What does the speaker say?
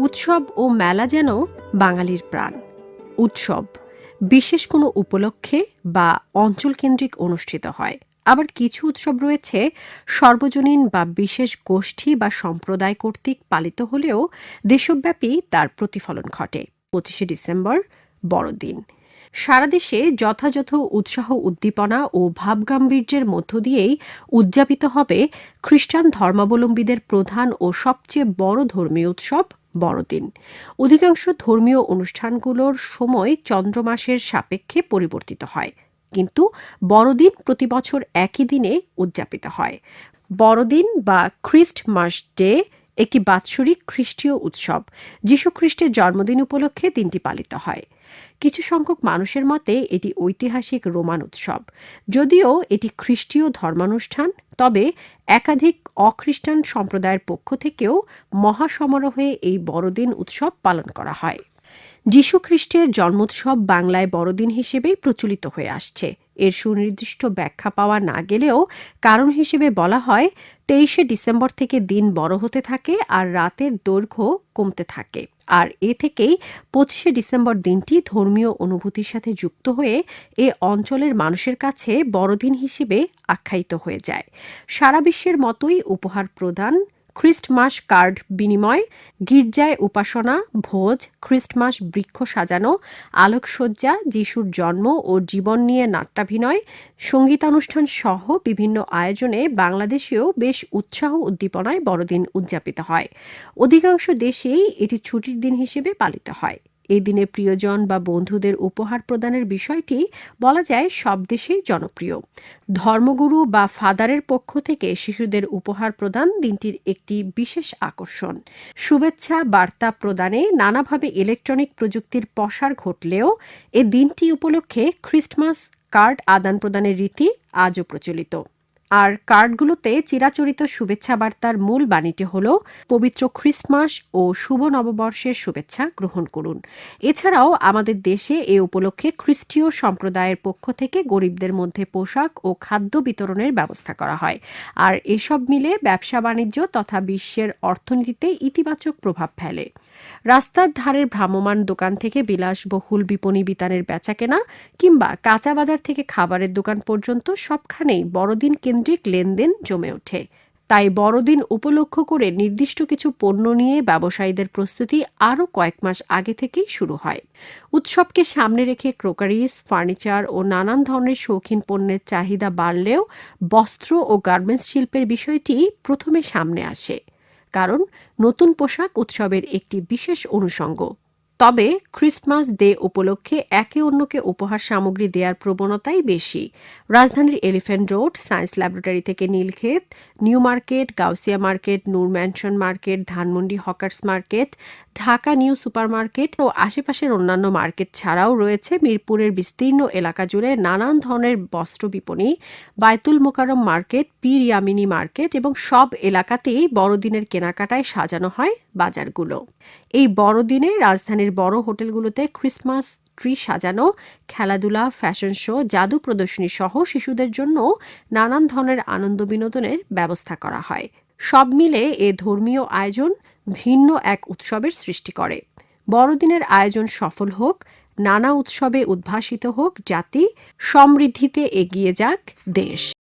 উৎসব ও মেলা যেন বাঙালির প্রাণ। উৎসব বিশেষ কোনো উপলক্ষে বা অঞ্চলকেন্দ্রিক অনুষ্ঠিত হয়। আবার কিছু উৎসব রয়েছে সর্বজনীন বা বিশেষ গোষ্ঠী বা সম্প্রদায় কর্তৃক পালিত হলেও দেশব্যাপী তার প্রতিফলন ঘটে। পঁচিশে ডিসেম্বর, বড়দিন। সারা দেশে যথাযথ উৎসাহ উদ্দীপনা ও ভাবগাম্ভীর্যের মধ্য দিয়েই উদযাপিত হবে খ্রিস্টান ধর্মাবলম্বীদের প্রধান ও সবচেয়ে বড় ধর্মীয় উৎসব বড়দিন। অধিকাংশ ধর্মীয় অনুষ্ঠানগুলোর সময় চন্দ্রমাসের সাপেক্ষে পরিবর্তিত হয়। কিন্তু বড়দিন প্রতি বছর একই দিনে উদযাপিত হয়। বড়দিন বা খ্রিস্টমাস ডে একটি বাৎসরিক খ্রিস্টীয় উৎসব। যীশু খ্রিস্টের জন্মদিন উপলক্ষে দিনটি পালিত হয়। কিছু সংখ্যক মানুষের মতে, এটি ঐতিহাসিক রোমান উৎসব। যদিও এটি খ্রিস্টীয় ধর্মানুষ্ঠান, তবে একাধিক অখ্রিস্টান সম্প্রদায়ের পক্ষ থেকেও মহাসমারোহে এই বড়দিন উৎসব পালন করা হয়। যীশু খ্রিস্টের জন্মোৎসব বাংলায় বড়দিন হিসেবেই প্রচলিত হয়ে আসছে। এর সুনির্দিষ্ট ব্যাখ্যা পাওয়া না গেলেও কারণ হিসেবে বলা হয়, তেইশে ডিসেম্বর থেকে দিন বড় হতে থাকে আর রাতের দৈর্ঘ্য কমতে থাকে। আর এ থেকেই পঁচিশে ডিসেম্বর দিনটি ধর্মীয় অনুভূতির সাথে যুক্ত হয়ে এ অঞ্চলের মানুষের কাছে বড়দিন হিসেবে আখ্যায়িত হয়ে যায়। সারা বিশ্বের মতোই উপহার প্রদান খ্রিস্টমাস কার্ড বিনিময়, গির্জায় উপাসনা, ভোজ, খ্রিস্টমাস বৃক্ষ সাজানো, আলোকসজ্জা, যিশুর জন্ম ও জীবন নিয়ে নাট্যাভিনয়, সঙ্গীতানুষ্ঠান সহ বিভিন্ন আয়োজনে বাংলাদেশেও বেশ উৎসাহ উদ্দীপনায় বড়দিন উদযাপিত হয়। অধিকাংশ দেশেই এটি ছুটির দিন হিসেবে পালিত হয়। এই দিনে প্রিয়জন বা বন্ধুদের উপহার প্রদানের বিষয়টি বলা যায় সব দেশেই জনপ্রিয়। ধর্মগুরু বা ফাদারের পক্ষ থেকে শিশুদের উপহার প্রদান দিনটির একটি বিশেষ আকর্ষণ। শুভেচ্ছা বার্তা প্রদানে নানাভাবে ইলেকট্রনিক প্রযুক্তির প্রসার ঘটলেও এ দিনটি উপলক্ষে খ্রিস্টমাস কার্ড আদান প্রদানের রীতি আজও প্রচলিত। আর কার্ডগুলোতে চিরাচরিত শুভেচ্ছা বার্তার মূল বাণীটি হল, পবিত্র খ্রিস্টমাস ও শুভ নববর্ষের শুভেচ্ছা গ্রহণ করুন। এছাড়াও আমাদের দেশে এ উপলক্ষে খ্রিস্টীয় সম্প্রদায়ের পক্ষ থেকে গরিবদের মধ্যে পোশাক ও খাদ্য বিতরণের ব্যবস্থা করা হয়। আর এসব মিলে ব্যবসা বাণিজ্য তথা বিশ্বের অর্থনীতিতে ইতিবাচক প্রভাব ফেলে। রাস্তার ধারের ভ্রাম্যমান দোকান থেকে বিলাসবহুল বিপণী বিতানের বেচাকেনা কিংবা কাঁচা বাজার থেকে খাবারের দোকান পর্যন্ত সবখানেই বড়দিন কেন্দ্রিক লেনদেন জমে ওঠে। তাই বড়দিন উপলক্ষ করে নির্দিষ্ট কিছু পণ্য নিয়ে ব্যবসায়ীদের প্রস্তুতি আরও কয়েক মাস আগে থেকেই শুরু হয়। উৎসবকে সামনে রেখে ক্রোকারিজ ফার্নিচার ও নানান ধরনের শৌখিন পণ্যের চাহিদা বাড়লেও বস্ত্র ও গার্মেন্টস শিল্পের বিষয়টি প্রথমে সামনে আসে। কারণ নতুন পোশাক উৎসবের একটি বিশেষ অনুষঙ্গ। তবে খ্রিস্টমাস ডে উপলক্ষে একে অন্যকে উপহার সামগ্রী দেওয়ার প্রবণতাই বেশি। রাজধানীর এলিফ্যান্ট রোড, সায়েন্স ল্যাবরেটরি থেকে Nilkhet, new market, Gausia market, Noor mansion market, Dhanmondi hawkers market Dhaka new super market ও আশেপাশের অন্যান্য মার্কেট ছাড়াও রয়েছে মিরপুরের বিস্তীর্ণ এলাকা জুড়ে নানান ধরনের বস্ত্র বিপণী বায়তুল মোকারম মার্কেট, পীর ইয়ামিনী মার্কেট এবং সব এলাকাতেই বড়দিনের কেনাকাটায় সাজানো হয় বাজারগুলো। এই বড়দিনে রাজধানীর বড় হোটেলগুলোতে ক্রিসমাস ট্রি সাজানো, খেলাধুলা, ফ্যাশন শো, জাদু প্রদর্শনী সহ শিশুদের জন্য নানান ধরনের আনন্দ বিনোদনের ব্যবস্থা করা হয়। সব মিলে এ ধর্মীয় আয়োজন ভিন্ন এক উৎসবের সৃষ্টি করে। বড়দিনের আয়োজন সফল হোক, নানা উৎসবে উদ্ভাসিত হোক, জাতি সমৃদ্ধিতে এগিয়ে যাক দেশ।